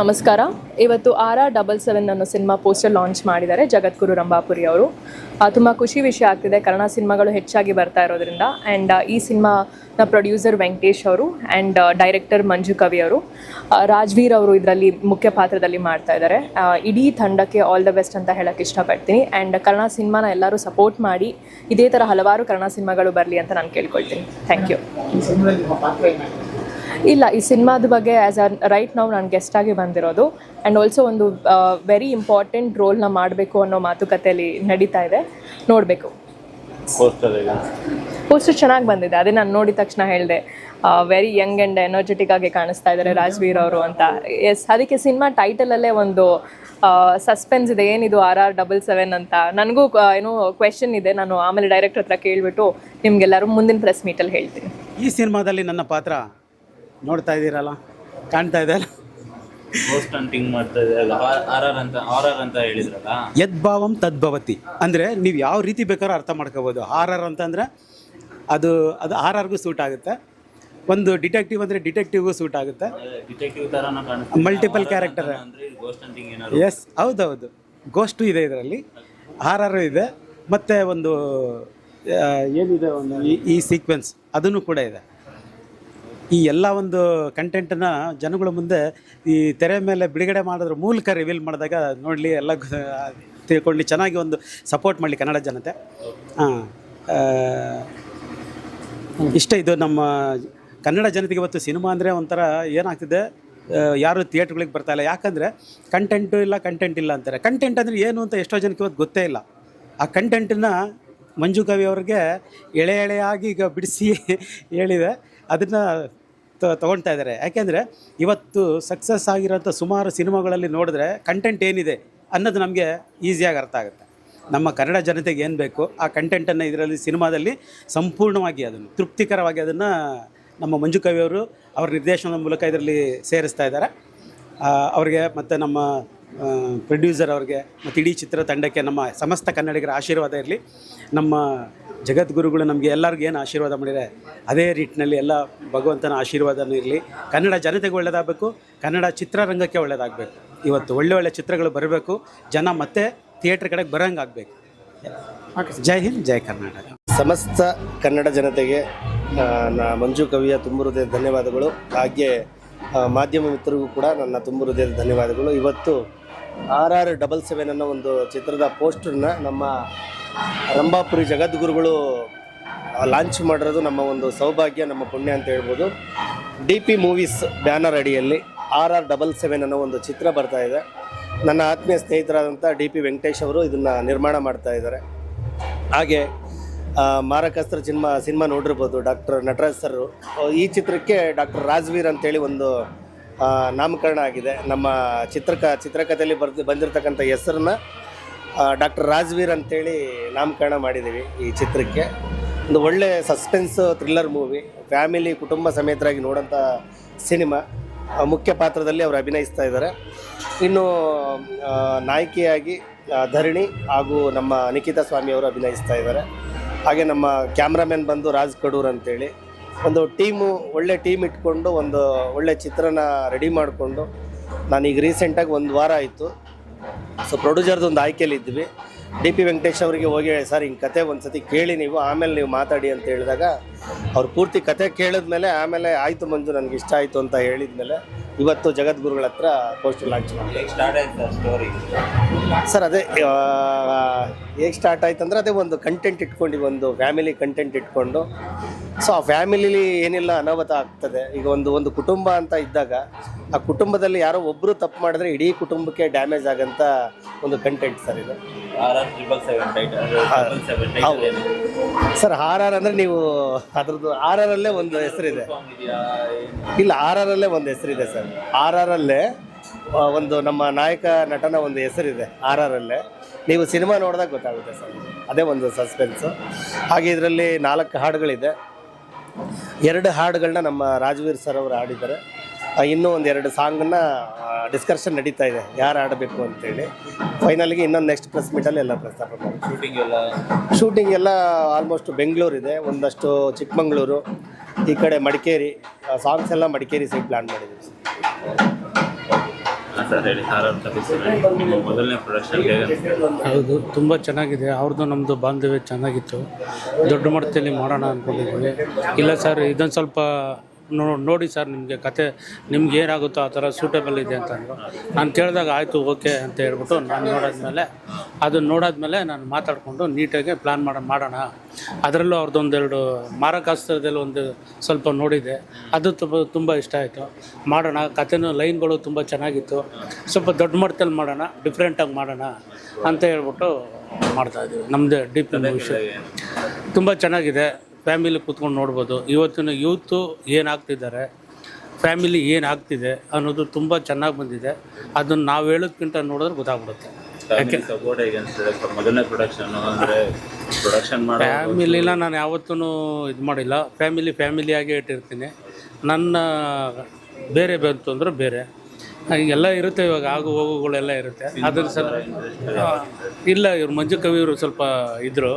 ನಮಸ್ಕಾರ. ಇವತ್ತು R R double seven ಅನ್ನೋ ಸಿನಿಮಾ ಪೋಸ್ಟರ್ ಲಾಂಚ್ ಮಾಡಿದ್ದಾರೆ ಜಗದ್ಗುರು ರಂಭಾಪುರಿ ಅವರು. ತುಂಬ ಖುಷಿ ವಿಷಯ ಆಗ್ತಿದೆ. ಕನ್ನಡ ಸಿನಿಮಾಗಳು ಹೆಚ್ಚಾಗಿ ಬರ್ತಾ ಇರೋದ್ರಿಂದ. ಆ್ಯಂಡ್ ಈ ಸಿನಿಮಾನ ಪ್ರೊಡ್ಯೂಸರ್ ವೆಂಕಟೇಶ್ ಅವರು ಆ್ಯಂಡ್ ಡೈರೆಕ್ಟರ್ ಮಂಜು ಕವಿ ಅವರು. ರಾಜ್ವೀರ್ ಅವರು ಇದರಲ್ಲಿ ಮುಖ್ಯ ಪಾತ್ರದಲ್ಲಿ ಮಾಡ್ತಾ ಇದ್ದಾರೆ. ಇಡೀ ತಂಡಕ್ಕೆ ಆಲ್ ದ ಬೆಸ್ಟ್ ಅಂತ ಹೇಳಕ್ಕೆ ಇಷ್ಟಪಡ್ತೀನಿ. ಆ್ಯಂಡ್ ಕನ್ನಡ ಸಿನಿಮಾನ ಎಲ್ಲರೂ ಸಪೋರ್ಟ್ ಮಾಡಿ ಇದೇ ಥರ ಹಲವಾರು ಕನ್ನಡ ಸಿನಿಮಾಗಳು ಬರಲಿ ಅಂತ ನಾನು ಕೇಳ್ಕೊಳ್ತೀನಿ. ಥ್ಯಾಂಕ್ ಯು ಇಲ್ಲ ಈ ಸಿನಿಮಾದ ಬಗ್ಗೆ ಆ್ಯಸ್ ಅ ರೈಟ್ ನಾವು ನಾನು ಗೆಸ್ಟ್ ಆಗಿ ಬಂದಿರೋದು. ಆ್ಯಂಡ್ ಆಲ್ಸೋ ಒಂದು ವೆರಿ ಇಂಪಾರ್ಟೆಂಟ್ ರೋಲ್ನ ಮಾಡಬೇಕು ಅನ್ನೋ ಮಾತುಕತೆಯಲ್ಲಿ ನಡೀತಾ ಇದೆ. ನೋಡಬೇಕು. ಪೋಸ್ಟರ್ ಚೆನ್ನಾಗಿ ಬಂದಿದೆ. ಅದೇ ನಾನು ನೋಡಿದ ತಕ್ಷಣ ಹೇಳಿದೆ. ವೆರಿ ಯಂಗ್ ಆ್ಯಂಡ್ ಎನರ್ಜೆಟಿಕ್ ಆಗಿ ಕಾಣಿಸ್ತಾ ಇದ್ದಾರೆ ರಾಜ್ವೀರ್ ಅವರು ಅಂತ. ಎಸ್ ಅದಕ್ಕೆ ಸಿನಿಮಾ ಟೈಟಲಲ್ಲೇ ಒಂದು ಸಸ್ಪೆನ್ಸ್ ಇದೆ. ಏನಿದು ಆರ್ ಆರ್ ಡಬಲ್ ಸೆವೆನ್ ಅಂತ. ನನಗೂ ಏನು ಕ್ವೆಶನ್ ಇದೆ. ನಾನು ಆಮೇಲೆ ಡೈರೆಕ್ಟರ್ ಹತ್ರ ಕೇಳಿಬಿಟ್ಟು ನಿಮಗೆಲ್ಲರೂ ಮುಂದಿನ ಪ್ರೆಸ್ ಮೀಟಲ್ಲಿ ಹೇಳ್ತೀನಿ. ಈ ಸಿನಿಮಾದಲ್ಲಿ ನನ್ನ ಪಾತ್ರ? ನೋಡ್ತಾ ಇದ್ದೀರಲ್ಲ ಕಾಣ್ತಾ ಇದೆ ಪೋಸ್ಟ್ ಹಂಟಿಂಗ್ ಮಾಡ್ತಾ ಅಂತ ಹೇಳಿದ್ರಲ್ಲ? ಯದ್ಭಾವಂ ತದ್ಭವತಿ. ಅಂದರೆ ನೀವು ಯಾವ ರೀತಿ ಬೇಕಾದ್ರೂ ಅರ್ಥ ಮಾಡ್ಕೋಬೋದು. ಆರ್ ಆರ್ ಅಂತಂದರೆ ಅದು ಅದು ಆರ್ ಆರ್ಗೂ ಸೂಟ್ ಆಗುತ್ತೆ. ಒಂದು ಡಿಟೆಕ್ಟಿವ್ ಅಂದರೆ ಡಿಟೆಕ್ಟಿವ್ಗೂ ಸೂಟ್ ಆಗುತ್ತೆ. ಡಿಟೆಕ್ಟಿವ್ ಕ್ಯಾರೆಕ್ಟರ್ ಗೋಸ್ಟ್ ಹಂಟಿಂಗ್ ಏನಾದ್ರು? ಎಸ್ ಹೌದೌದು. ಗೋಸ್ಟು ಇದೆ ಇದರಲ್ಲಿ. ಆರ್ ಆರ್ ಇದೆ. ಮತ್ತು ಒಂದು ಏನಿದೆ ಒಂದು ಈ ಸೀಕ್ವೆನ್ಸ್ ಅದನ್ನು ಕೂಡ ಇದೆ. ಈ ಎಲ್ಲ ಒಂದು ಕಂಟೆಂಟನ್ನ ಜನಗಳ ಮುಂದೆ ಈ ತೆರೆ ಮೇಲೆ ಬಿಡುಗಡೆ ಮಾಡೋದ್ರ ಮೂಲಕ ರಿವೀಲ್ ಮಾಡಿದಾಗ ನೋಡಲಿ ಎಲ್ಲ ತಿಳ್ಕೊಳ್ಳಿ ಚೆನ್ನಾಗಿ ಒಂದು ಸಪೋರ್ಟ್ ಮಾಡಲಿ ಕನ್ನಡ ಜನತೆ. ಹಾಂ ಇಷ್ಟ ಇದು ನಮ್ಮ ಕನ್ನಡ ಜನತೆಗೆ ಇವತ್ತು ಸಿನಿಮಾ ಅಂದರೆ ಒಂಥರ ಏನಾಗ್ತಿದೆ? ಯಾರು ಥಿಯೇಟ್ರ್ಗಳಿಗೆ ಬರ್ತಾ ಇಲ್ಲ. ಯಾಕಂದರೆ ಕಂಟೆಂಟು ಇಲ್ಲ ಕಂಟೆಂಟ್ ಇಲ್ಲ ಅಂತಾರೆ. ಕಂಟೆಂಟ್ ಅಂದರೆ ಏನು ಅಂತ ಎಷ್ಟೋ ಜನಕ್ಕೆ ಇವತ್ತು ಗೊತ್ತೇ ಇಲ್ಲ. ಆ ಕಂಟೆಂಟನ್ನು ಮಂಜು ಕವಿ ಅವ್ರಿಗೆ ಎಳೆ ಎಳೆಯಾಗಿ ಈಗ ಬಿಡಿಸಿ ಹೇಳಿದೆ. ಅದನ್ನು ತೊಗೊಳ್ತಾ ಇದ್ದಾರೆ. ಯಾಕೆಂದರೆ ಇವತ್ತು ಸಕ್ಸಸ್ ಆಗಿರೋಂಥ ಸುಮಾರು ಸಿನಿಮಾಗಳಲ್ಲಿ ನೋಡಿದ್ರೆ ಕಂಟೆಂಟ್ ಏನಿದೆ ಅನ್ನೋದು ನಮಗೆ ಈಸಿಯಾಗಿ ಅರ್ಥ ಆಗುತ್ತೆ. ನಮ್ಮ ಕನ್ನಡ ಜನತೆಗೆ ಏನು ಬೇಕು ಆ ಕಂಟೆಂಟನ್ನು ಇದರಲ್ಲಿ ಸಿನಿಮಾದಲ್ಲಿ ಸಂಪೂರ್ಣವಾಗಿ ಅದನ್ನು, ತೃಪ್ತಿಕರವಾಗಿ ಅದನ್ನು ನಮ್ಮ ಮಂಜು ಕವಿಯವರು ಅವ್ರ ನಿರ್ದೇಶನದ ಮೂಲಕ ಇದರಲ್ಲಿ ಸೇರಿಸ್ತಾ ಇದ್ದಾರೆ. ಅವರಿಗೆ ಅವ್ರಿಗೆ ಮತ್ತು ನಮ್ಮ ಪ್ರೊಡ್ಯೂಸರ್ ಅವ್ರಿಗೆ ಮತ್ತು ಇಡೀ ಚಿತ್ರತಂಡಕ್ಕೆ ನಮ್ಮ ಸಮಸ್ತ ಕನ್ನಡಿಗರ ಆಶೀರ್ವಾದ ಇರಲಿ. ನಮ್ಮ ಜಗದ್ಗುರುಗಳು ನಮಗೆ ಎಲ್ಲರಿಗೂ ಏನು ಆಶೀರ್ವಾದ ಮಾಡಿದರೆ ಅದೇ ರೀತಿನಲ್ಲಿ ಎಲ್ಲ ಭಗವಂತನ ಆಶೀರ್ವಾದನೂ ಇರಲಿ. ಕನ್ನಡ ಜನತೆಗೆ ಒಳ್ಳೆಯದಾಗಬೇಕು ಕನ್ನಡ ಚಿತ್ರರಂಗಕ್ಕೆ ಒಳ್ಳೆಯದಾಗಬೇಕು ಇವತ್ತು ಒಳ್ಳೆ ಒಳ್ಳೆ ಚಿತ್ರಗಳು ಬರಬೇಕು ಜನ ಮತ್ತೆ ಥಿಯೇಟ್ರ್ ಕಡೆಗೆ ಬರೋಂಗೆ ಆಗಬೇಕು ಜೈ ಹಿಂದ್ ಜೈ ಕರ್ನಾಟಕ. ಸಮಸ್ತ ಕನ್ನಡ ಜನತೆಗೆ ಮಂಜು ಕವಿಯ ತುಂಬ ಹೃದಯದ ಧನ್ಯವಾದಗಳು. ಹಾಗೆ ಮಾಧ್ಯಮ ಮಿತ್ರರಿಗೂ ಕೂಡ ನನ್ನ ತುಂಬ ಹೃದಯದ ಧನ್ಯವಾದಗಳು. ಇವತ್ತು ಆರ್ ಆರ್ ಡಬಲ್ ಸೆವೆನ್ ಅನ್ನೋ ಒಂದು ಚಿತ್ರದ ಪೋಸ್ಟರ್ನ ನಮ್ಮ ರಂಭಾಪುರಿ ಜಗದ್ಗುರುಗಳು ಲಾಂಚ್ ಮಾಡಿರೋದು ನಮ್ಮ ಒಂದು ಸೌಭಾಗ್ಯ, ನಮ್ಮ ಪುಣ್ಯ ಅಂತ ಹೇಳ್ಬೋದು. ಡಿ ಪಿ ಮೂವೀಸ್ ಬ್ಯಾನರ್ ಅಡಿಯಲ್ಲಿ ಆರ್ ಆರ್ ಡಬಲ್ ಸೆವೆನ್ ಅನ್ನೋ ಒಂದು ಚಿತ್ರ ಬರ್ತಾ ಇದೆ. ನನ್ನ ಆತ್ಮೀಯ ಸ್ನೇಹಿತರಾದಂಥ ಡಿ ಪಿ ವೆಂಕಟೇಶ್ ಅವರು ಇದನ್ನು ನಿರ್ಮಾಣ ಮಾಡ್ತಾ ಇದ್ದಾರೆ. ಹಾಗೆ ಮಾರಕಾಸ್ತ್ರ ಸಿನಿಮಾ ಸಿನಿಮಾ ನೋಡಿರ್ಬೋದು ಡಾಕ್ಟರ್ ನಟರಾಜ್ ಸರ್ ಈ ಚಿತ್ರಕ್ಕೆ ಡಾಕ್ಟರ್ ರಾಜ್ವೀರ್ ಅಂತೇಳಿ ಒಂದು ನಾಮಕರಣ ಆಗಿದೆ. ನಮ್ಮ ಚಿತ್ರಕ, ಚಿತ್ರಕಥೆಯಲ್ಲಿ ಬರ್ದು, ಬಂದಿರತಕ್ಕಂಥ ಹೆಸರನ್ನ ಡಾಕ್ಟರ್ ರಾಜ್ವೀರ್ ಅಂತೇಳಿ ನಾಮಕರಣ ಮಾಡಿದ್ದೀವಿ ಈ ಚಿತ್ರಕ್ಕೆ. ಒಂದು ಒಳ್ಳೆ ಸಸ್ಪೆನ್ಸ್ ಥ್ರಿಲ್ಲರ್ ಮೂವಿ. ಫ್ಯಾಮಿಲಿ, ಕುಟುಂಬ ಸಮೇತರಾಗಿ ನೋಡೋಂಥ ಸಿನಿಮಾ. ಮುಖ್ಯ ಪಾತ್ರದಲ್ಲಿ ಅವರು ಅಭಿನಯಿಸ್ತಾ ಇದ್ದಾರೆ. ಇನ್ನು ನಾಯಕಿಯಾಗಿ ಧರಣಿ ಹಾಗೂ ನಮ್ಮ ನಿಖಿತಾ ಸ್ವಾಮಿ ಅವರು ಅಭಿನಯಿಸ್ತಾ ಇದ್ದಾರೆ. ಹಾಗೆ ನಮ್ಮ ಕ್ಯಾಮ್ರಾಮ್ಯಾನ್ ಬಂದು ರಾಜ್ ಕಡೂರ್ ಅಂತೇಳಿ. ಒಂದು ಟೀಮು ಒಳ್ಳೆ ಟೀಮ್ ಇಟ್ಕೊಂಡು ಒಂದು ಒಳ್ಳೆ ಚಿತ್ರನ ರೆಡಿ ಮಾಡಿಕೊಂಡು ನಾನೀಗ ರೀಸೆಂಟಾಗಿ ಒಂದು ವಾರ ಆಯಿತು. ಸೊ ಪ್ರೊಡ್ಯೂಸರ್ದು ಒಂದು ಆಯ್ಕೆಯಲ್ಲಿ ಇದ್ವಿ. ಡಿ ಪಿ ವೆಂಕಟೇಶ್ ಅವರಿಗೆ ಹೋಗಿ ಸರ್ ಹಿಂಗೆ ಕತೆ ಒಂದು ಸತಿ ಕೇಳಿ ನೀವು ಆಮೇಲೆ ನೀವು ಮಾತಾಡಿ ಅಂತ ಹೇಳಿದಾಗ ಅವ್ರು ಪೂರ್ತಿ ಕತೆ ಕೇಳಿದ್ಮೇಲೆ ಆಮೇಲೆ ಆಯಿತು ಮಂಜು ನನಗೆ ಇಷ್ಟ ಆಯಿತು ಅಂತ ಹೇಳಿದ್ಮೇಲೆ ಇವತ್ತು ಜಗದ್ಗುರುಗಳ ಹತ್ರ ಪೋಸ್ಟರ್ ಲಾಂಚ್ ಸ್ಟೋರಿ ಸರ್ ಅದೇ ಹೇಗೆ ಸ್ಟಾರ್ಟ್ ಆಯ್ತು ಅಂದರೆ ಅದೇ ಒಂದು ಕಂಟೆಂಟ್ ಇಟ್ಕೊಂಡು ಒಂದು ಫ್ಯಾಮಿಲಿ ಕಂಟೆಂಟ್ ಇಟ್ಕೊಂಡು ಸೊ ಆ ಫ್ಯಾಮಿಲಿಲಿ ಏನಿಲ್ಲ ಅನಾಹುತ ಆಗ್ತದೆ. ಈಗ ಒಂದು ಒಂದು ಕುಟುಂಬ ಅಂತ ಇದ್ದಾಗ ಆ ಕುಟುಂಬದಲ್ಲಿ ಯಾರೋ ಒಬ್ಬರು ತಪ್ಪು ಮಾಡಿದ್ರೆ ಇಡೀ ಕುಟುಂಬಕ್ಕೆ ಡ್ಯಾಮೇಜ್ ಆಗಂತ ಒಂದು ಕಂಟೆಂಟ್ ಸರ್ ಇದು. ಸರ್ ಆರ್ ಆರ್ ಅಂದರೆ ನೀವು ಅದ್ರದ್ದು ಆರ್ ಆರ್ ಅಲ್ಲೇ ಒಂದು ಹೆಸರಿದೆ. ಇಲ್ಲ ಆರ್ ಆರ್ ಅಲ್ಲೇ ಒಂದು ಹೆಸರಿದೆ ಸರ್. ಆರ್ ಆರ್ ಅಲ್ಲೇ ಒಂದು ನಮ್ಮ ನಾಯಕ ನಟನ ಒಂದು ಹೆಸರಿದೆ ಆರ್ ಆರ್ ಅಲ್ಲೇ. ನೀವು ಸಿನಿಮಾ ನೋಡಿದಾಗ ಗೊತ್ತಾಗುತ್ತೆ ಸರ್. ಅದೇ ಒಂದು ಸಸ್ಪೆನ್ಸು ಹಾಗೆ ಇದರಲ್ಲಿ ನಾಲ್ಕು ಹಾಡುಗಳಿದೆ. ಎರಡು ಹಾಡುಗಳನ್ನ ನಮ್ಮ ರಾಜವೀರ್ ಸರ್ ಅವರು ಹಾಡಿದ್ದಾರೆ. ಇನ್ನೂ ಒಂದು ಒಂದೆರಡು ಸಾಂಗನ್ನು ಡಿಸ್ಕಷನ್ ನಡೀತಾ ಇದೆ. ಯಾರು ಆಡಬೇಕು ಅಂತೇಳಿ. ಫೈನಲ್ಗೆ ಇನ್ನೊಂದು ನೆಕ್ಸ್ಟ್ ಪ್ರೆಸ್ ಮೀಟಲ್ಲಿ ಎಲ್ಲ ಪ್ರಸ್ತಾಪ ಮಾಡಿ ಶೂಟಿಂಗ್ ಎಲ್ಲ. ಶೂಟಿಂಗ್ ಎಲ್ಲ ಆಲ್ಮೋಸ್ಟ್ ಬೆಂಗಳೂರಿದೆ ಒಂದಷ್ಟು ಚಿಕ್ಕಮಂಗ್ಳೂರು ಈ ಕಡೆ ಮಡಿಕೇರಿ ಸಾಂಗ್ಸ್ ಎಲ್ಲ ಮಡಿಕೇರಿ ಸೈಡ್ ಪ್ಲ್ಯಾನ್ ಮಾಡಿದ್ದೀವಿ. ಹೇಳಿ ಮೊದಲನೇ ಪ್ರೊಡಕ್ಷನ್? ಹೌದು, ತುಂಬ ಚೆನ್ನಾಗಿದೆ. ಅವ್ರದ್ದು ನಮ್ಮದು ಬಾಂಧವ್ಯ ಚೆನ್ನಾಗಿತ್ತು. ದೊಡ್ಡ ಮಟ್ಟದಲ್ಲಿ ಮಾಡೋಣ ಅಂದ್ಕೊಂಡಿದ್ದೀವಿ ಇಲ್ಲ ಸರ್, ಇದೊಂದು ಸ್ವಲ್ಪ ನೋ- ನೋಡಿ ಸರ್ ನಿಮಗೆ ಕತೆ ನಿಮ್ಗೆ ಏನಾಗುತ್ತೋ ಆ ಥರ ಸೂಟೇಬಲ್ ಇದೆ ಅಂತಂದರು ನಾನು ಕೇಳಿದಾಗ ಆಯಿತು ಓಕೆ ಅಂತ ಹೇಳ್ಬಿಟ್ಟು ನಾನು ನೋಡಾದ್ಮೇಲೆ ಅದನ್ನು ನೋಡಾದ್ಮೇಲೆ ನಾನು ಮಾತಾಡಿಕೊಂಡು ನೀಟಾಗಿ ಪ್ಲ್ಯಾನ್ ಮಾಡ ಮಾಡೋಣ. ಅದರಲ್ಲೂ ಅವ್ರದ್ದೊಂದೆರಡು ಮಾರಕಾಸ್ತ್ರದಲ್ಲಿ ಒಂದು ಸ್ವಲ್ಪ ನೋಡಿದೆ. ಅದು ತುಂಬ ತುಂಬ ಇಷ್ಟ ಆಯಿತು. ಮಾಡೋಣ ಕತೆನೂ ಲೈನ್ಗಳು ತುಂಬ ಚೆನ್ನಾಗಿತ್ತು. ಸ್ವಲ್ಪ ದೊಡ್ಡ ಮಟ್ಟದಲ್ಲಿ ಮಾಡೋಣ ಡಿಫ್ರೆಂಟಾಗಿ ಮಾಡೋಣ ಅಂತ ಹೇಳ್ಬಿಟ್ಟು ಮಾಡ್ತಾಯಿದ್ದೀವಿ ನಮ್ಮದೇ ಡೀಪ್ ವಿಷಯ ತುಂಬ ಚೆನ್ನಾಗಿದೆ. ಫ್ಯಾಮಿಲಿ ಕೂತ್ಕೊಂಡು ನೋಡ್ಬೋದು. ಇವತ್ತಿನ ಯೂತು ಏನಾಗ್ತಿದ್ದಾರೆ? ಫ್ಯಾಮಿಲಿ ಏನಾಗ್ತಿದೆ ಅನ್ನೋದು ತುಂಬ ಚೆನ್ನಾಗಿ ಬಂದಿದೆ. ಅದನ್ನು ನಾವು ಹೇಳೋದ್ಕಿಂತ ನೋಡಿದ್ರೆ ಗೊತ್ತಾಗ್ಬಿಡುತ್ತೆ. ಯಾಕೆ ಮೊದಲನೇ ಪ್ರೊಡಕ್ಷನ್ ಅಂದ್ರೆ ಪ್ರೊಡಕ್ಷನ್ ಮಾಡೋ ಫ್ಯಾಮಿಲಿನ ನಾನು ಯಾವತ್ತೂ ಇದು ಮಾಡಿಲ್ಲ. ಫ್ಯಾಮಿಲಿ ಫ್ಯಾಮಿಲಿಯಾಗೇ ಇಟ್ಟಿರ್ತೀನಿ. ನನ್ನ ಬೇರೆ ಬಂತು ಅಂದ್ರೆ ಬೇರೆ. ಎಲ್ಲ ಇರುತ್ತೆ ಇವಾಗ. ಆಗು ಹೋಗುಗಳೆಲ್ಲ ಇರುತ್ತೆ. ಅದ್ರ ಸಲ ಇಲ್ಲ ಇವ್ರು ಮಂಜು ಕವಿಯವರು ಸ್ವಲ್ಪ ಇದ್ದರು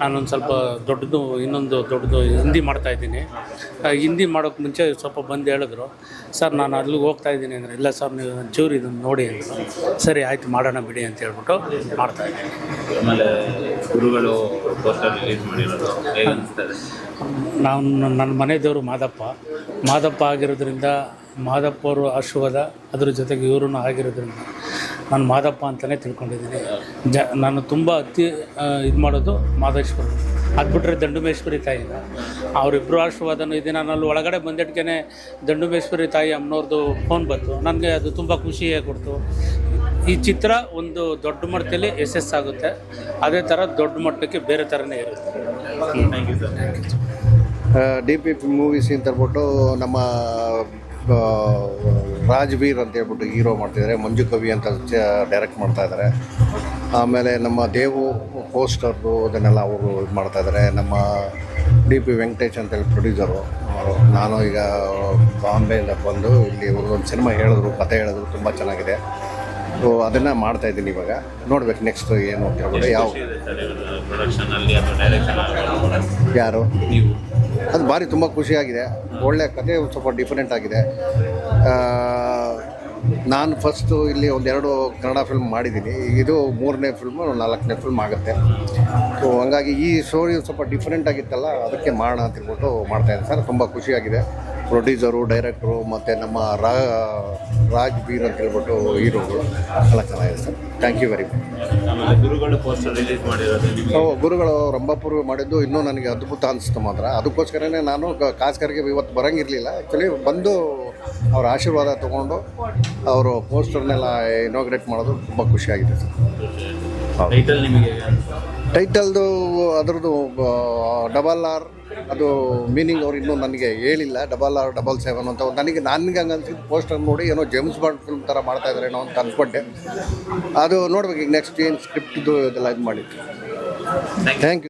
ನಾನೊಂದು ಸ್ವಲ್ಪ ದೊಡ್ಡದು ಇನ್ನೊಂದು ದೊಡ್ಡದು ಹಿಂದಿ ಮಾಡ್ತಾ ಇದ್ದೀನಿ. ಹಿಂದಿ ಮಾಡೋಕ್ಕೆ ಮುಂಚೆ ಸ್ವಲ್ಪ ಬಂದು ಹೇಳಿದ್ರು ಸರ್ ನಾನು ಅಲ್ಲಿಗೆ ಹೋಗ್ತಾ ಇದ್ದೀನಿ ಅಂದರೆ ಇಲ್ಲ ಸರ್ ನೀವು ಚೂರು ಇದನ್ನು ನೋಡಿ ಅಂದರು ಸರಿ ಆಯಿತು ಮಾಡೋಣ ಬಿಡಿ ಅಂತ ಹೇಳ್ಬಿಟ್ಟು ಮಾಡ್ತಾ ಇದ್ದೀನಿ ಆಮೇಲೆ ಗುರುಗಳು ರಿಲೀಸ್ ಮಾಡಿರೋದು ನಾನು ನನ್ನ ಮನೆ ದೇವರು ಮಾದಪ್ಪ. ಮಾದಪ್ಪ ಆಗಿರೋದ್ರಿಂದ ಮಾದಪ್ಪ ಅವರು ಆಶೀರ್ವಾದ ಅದ್ರ ಜೊತೆಗೆ ಇವರು ಆಗಿರೋದ್ರಿಂದ ನಾನು ಮಾದಪ್ಪ ಅಂತಲೇ ತಿಳ್ಕೊಂಡಿದ್ದೀನಿ. ಜ ನಾನು ತುಂಬ ಅತಿ ಇದು ಮಾಡೋದು ಮಾದೇಶ್ವರ ಅದು ಬಿಟ್ಟರೆ ದಂಡುಮೇಶ್ವರಿ ತಾಯಿ ಅವರಿಬ್ಬರು ಆಶೀರ್ವಾದನೂ ಇದೆ. ನಾನು ಅಲ್ಲಿ ಒಳಗಡೆ ಬಂದಿಟ್ಕೆ ದಂಡುಮೇಶ್ವರಿ ತಾಯಿ ಅಮ್ಮನವ್ರದ್ದು ಫೋನ್ ಬಂತು. ನನಗೆ ಅದು ತುಂಬ ಖುಷಿಯೇ ಕೊಡ್ತು. ಈ ಚಿತ್ರ ಒಂದು ದೊಡ್ಡ ಮಟ್ಟದಲ್ಲಿ ಯಶಸ್ಸಾಗುತ್ತೆ ಅದೇ ಥರ ದೊಡ್ಡ ಮಟ್ಟಕ್ಕೆ ಬೇರೆ ಥರನೇ ಇರುತ್ತೆ. Thank you sir D P P movies ಅಂತ ಹೇಳ್ಬಿಟ್ಟು ನಮ್ಮ ಆ, ರಾಜ್ವೀರ್ ಅಂತ ಹೇಳ್ಬಿಟ್ಟು ಹೀರೋ ಮಾಡ್ತಿದ್ದಾರೆ ಮಂಜು ಕವಿ ಅಂತ ಡೈರೆಕ್ಟ್ ಮಾಡ್ತಾ ಇದ್ದಾರೆ ಆಮೇಲೆ ನಮ್ಮ ದೇವು ಪೋಸ್ಟರ್ದು ಅದನ್ನೆಲ್ಲ ಅವರು ಇದು ಮಾಡ್ತಾ ಇದ್ದಾರೆ ನಮ್ಮ ಡಿ ಪಿ ವೆಂಕಟೇಶ್ ಅಂತೇಳಿ ಪ್ರೊಡ್ಯೂಸರು ಅವರು ನಾನು ಈಗ ಬಾಂಬೆಯಿಂದ ಬಂದು ಇಲ್ಲಿ ಒಂದು ಸಿನಿಮಾ ಹೇಳಿದ್ರು ಕತೆ ಹೇಳಿದ್ರು ತುಂಬ ಚೆನ್ನಾಗಿದೆ. ಸೊ ಅದನ್ನು ಮಾಡ್ತಾ ಇದ್ದೀನಿ ಇವಾಗ. ನೋಡ್ಬೇಕು ನೆಕ್ಸ್ಟ್ ಏನು ಅಂತ ಹೇಳ್ಬಿಟ್ಟು ಯಾವ ಯಾರು? ಅದು ಭಾರಿ ತುಂಬ ಖುಷಿಯಾಗಿದೆ. ಒಳ್ಳೆಯ ಕತೆ ಸ್ವಲ್ಪ ಡಿಫರೆಂಟ್ ಆಗಿದೆ. ನಾನು ಫಸ್ಟು ಇಲ್ಲಿ ಒಂದೆರಡು ಕನ್ನಡ ಫಿಲ್ಮ್ ಮಾಡಿದ್ದೀನಿ. ಇದು ಮೂರನೇ ಫಿಲ್ಮು ನಾಲ್ಕನೇ ಫಿಲ್ಮ್ ಆಗುತ್ತೆ. ಸೊ ಹಂಗಾಗಿ ಈ ಸ್ಟೋರಿ ಸ್ವಲ್ಪ ಡಿಫ್ರೆಂಟ್ ಆಗಿತ್ತಲ್ಲ, ಅದಕ್ಕೆ ಮಾಡೋಣ ಅಂತ ಹೇಳ್ಬಿಟ್ಟು ಮಾಡ್ತಾಯಿದ್ದೆ ಸರ್. ತುಂಬ ಖುಷಿಯಾಗಿದೆ. ಪ್ರೊಡ್ಯೂಸರು ಡೈರೆಕ್ಟ್ರು ಮತ್ತು ನಮ್ಮ ರಾ ರಾಜ್ ಬೀರ್ ಅಂತ ಹೇಳ್ಬಿಟ್ಟು ಹೀರೋಗಳು ಭಾಳ ಚೆನ್ನಾಗಿದೆ sir. Thank you very much ಗುರುಗಳು ಪೋಸ್ಟರ್ ರಿಲೀಸ್ ಮಾಡಿರೋದು ನಿಮಗೆ? ಸೊ ಗುರುಗಳು ರಂಭಾಪುರ ಮಾಡಿದ್ದು ಇನ್ನೂ ನನಗೆ ಅದ್ಭುತ ಅನಿಸ್ತು ಮಾತ್ರ. ಅದಕ್ಕೋಸ್ಕರನೇ ನಾನು ಕಾಸ್ಕರ್ಗೆ ಇವತ್ತು ಬರೋಂಗಿರಲಿಲ್ಲ. ಆ್ಯಕ್ಚುಲಿ ಬಂದು ಅವರ ಆಶೀರ್ವಾದ ತೊಗೊಂಡು ಅವರು ಪೋಸ್ಟರ್ನೆಲ್ಲ ಇನಾಗ್ರೇಟ್ ಮಾಡೋದು ತುಂಬ ಖುಷಿಯಾಗಿದೆ ಸರ್. ನಿಮಗೆ? ಟೈಟಲ್ದು ಅದರದ್ದು ಡಬಲ್ ಆರ್ ಅದು ಮೀನಿಂಗ್ ಅವ್ರು ಇನ್ನೂ ನನಗೆ ಹೇಳಿಲ್ಲ. ಡಬಲ್ ಆರ್ ಡಬಲ್ ಸೆವೆನ್ ಅಂತ. ನನಗೆ ನನಗೆ ಹಂಗೆ ಅನ್ಸಿದ್ದು ಪೋಸ್ಟರ್ ನೋಡಿ ಏನೋ ಜೇಮ್ಸ್ ಬಾಂಡ್ ಫಿಲ್ಮ್ ಥರ ಮಾಡ್ತಾ ಅಂತ ಅಂದ್ಕೊಂಡೆ ಅದು ನೋಡ್ಬೇಕು, ಈಗ ನೆಕ್ಸ್ಟ್ ಏನು ಸ್ಕ್ರಿಪ್ಟ್ದು ಇದೆಲ್ಲ ಇದು ಮಾಡಿತ್ತು ಥ್ಯಾಂಕ್ ಯು